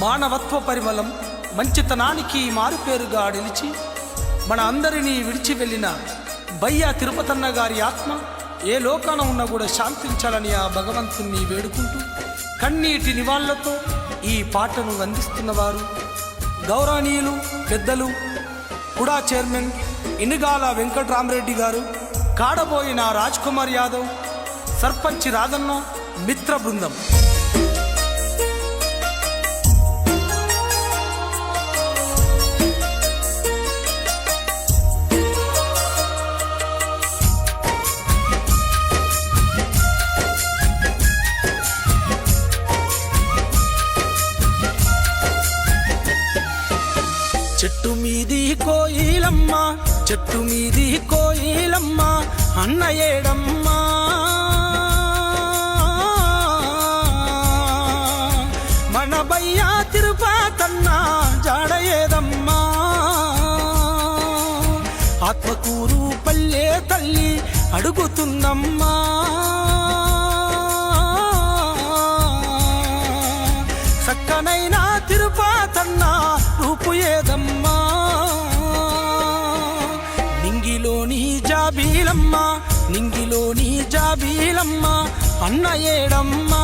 మానవత్వ పరిమళం మంచితనానికి మారుపేరుగా నిలిచి మన అందరినీ విడిచి వెళ్ళిన బయ్యా తిరుపతన్న గారి ఆత్మ ఏ లోకాన ఉన్నా కూడా శాంతించాలని ఆ భగవంతుణ్ణి వేడుకుంటూ కన్నీటి నివాళులతో ఈ పాటను అందిస్తున్నవారు గౌరవనీయులు పెద్దలు కుడా చైర్మన్ ఇనుగాల వెంకట్రామరెడ్డి గారు కాడబోయిన రాజ్ కుమార్ యాదవ్ సర్పంచ్ రాజన్న మిత్ర బృందం. చెట్టు మీది కోయిలమ్మ చెట్టు మీది కోయిలమ్మ అన్న ఏడమ్మా మన బయ్యా తిరుపాతన్న జాడయేదమ్మా ఆత్మకూరు పల్లె తల్లి అడుగుతుందమ్మా. సక్కనైనా నింగిలోని జాబీలమ్మ నింగిలోని జాబీలమ్మ అన్న ఏడమ్మా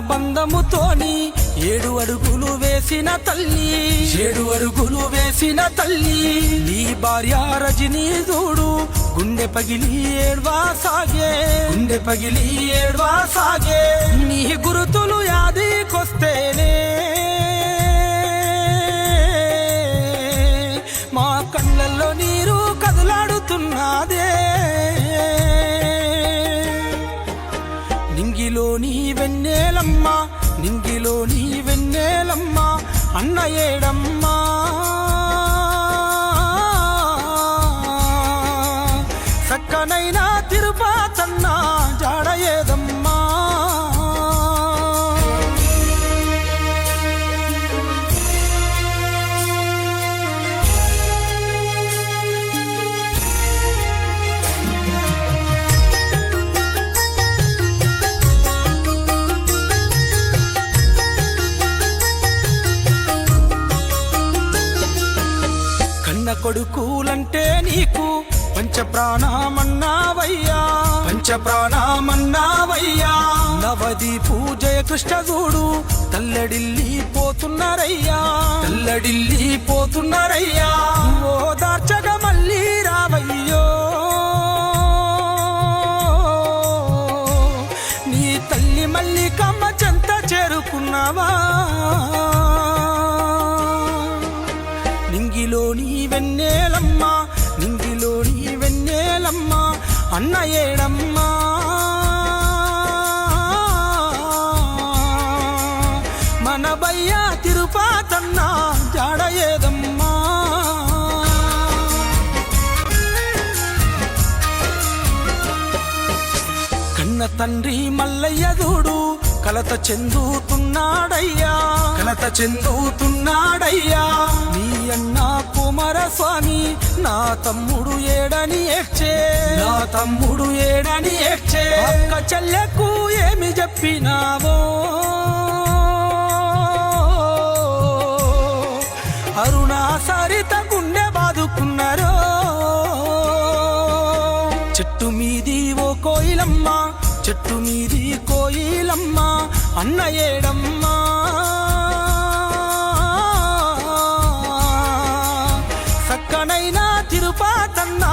బంధముతోని ఏడు అడుగులు వేసిన తల్లి. ఏడు అడుగులు వేసిన తల్లి. నీ భార్య రజనీ చూడు గుండె పగిలి ఏడ్వా సాగే గుండె పగిలి ఏడ్వా సాగే నీ గురుతులు నింగిలోని వెన్నేలమ్మా అన్న ఏడమ్మా సక్కనైనా కొడుకులంటే నీకు పంచ ప్రాణమన్నావయ్యా పంచ ప్రాణమన్నావయ్యా నవది పూజయ కృష్ణ చూడు తల్లడిల్లి పోతున్నారయ్యా. తల్లడిల్లి పోతున్నారయ్యా. ఓ దార్చగా మళ్ళీ రావయ్యో. నీ తల్లి మళ్ళీ కమ్మ చెంత చేరుకున్నావా. నింగిలోని వెన్నెలమ్మ నింగిలోని వెన్నెలమ్మ అన్న ఏడమ్మా. మన బయ్యా తిరుపాతన్న జాడ ఏదమ్మా. కన్న తండ్రి మల్లయ్య చూడు కలత చెందుతున్నాడయ్యా. కలత చెందుతున్నాడయ్యా. నీ అన్న కుమారస్వామి నా తమ్ముడు ఏడని ఏడ్చే నా తమ్ముడు ఏడని ఏడ్చే అక్క చెల్లెకు ఏమి చెప్పినావో. అరుణ సరిత గుండె బాదుకున్నారో. అన్న ఏడమ్మా సక్కనైన తిరుపాతన్న.